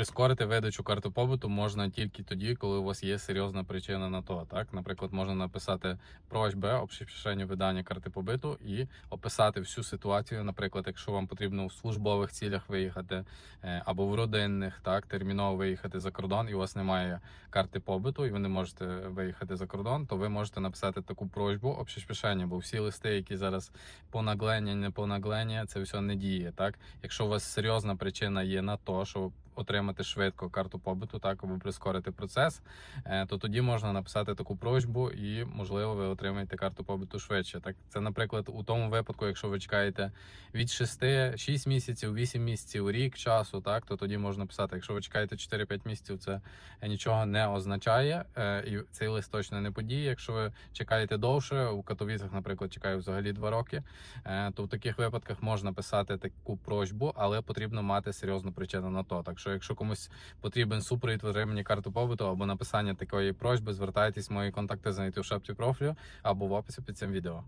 Прискорити видачу карти побуту можна тільки тоді, коли у вас є серйозна причина на то. Так, наприклад, можна написати просьби об видання карти побиту і описати всю ситуацію. Наприклад, якщо вам потрібно в службових цілях виїхати е, або в родинних, так терміново виїхати за кордон, і у вас немає карти побиту, і ви не можете виїхати за кордон, то ви можете написати таку просьбу об бо всі листи, які зараз понаглення, не понаглення, це все не діє. Так, якщо у вас серйозна причина є на то, що отримати швидко карту побиту, так або прискорити процес, е, то тоді можна написати таку просьбу, і можливо ви отримаєте карту побиту швидше. Так, це, наприклад, у тому випадку, якщо ви чекаєте від 6, 6 місяців, 8 місяців, рік часу, так то тоді можна писати. Якщо ви чекаєте 4-5 місяців, це нічого не означає, е, і цей лист точно не подіє. Якщо ви чекаєте довше, у Катовіцях, наприклад, чекаю взагалі 2 роки, е, то в таких випадках можна писати таку просьбу, але потрібно мати серйозну причину на то. Так що, якщо комусь потрібен супровід в отриманні карти побуту або написання такої просьби, звертайтесь, мої контакти знайти в шапці профілю або в описі під цим відео.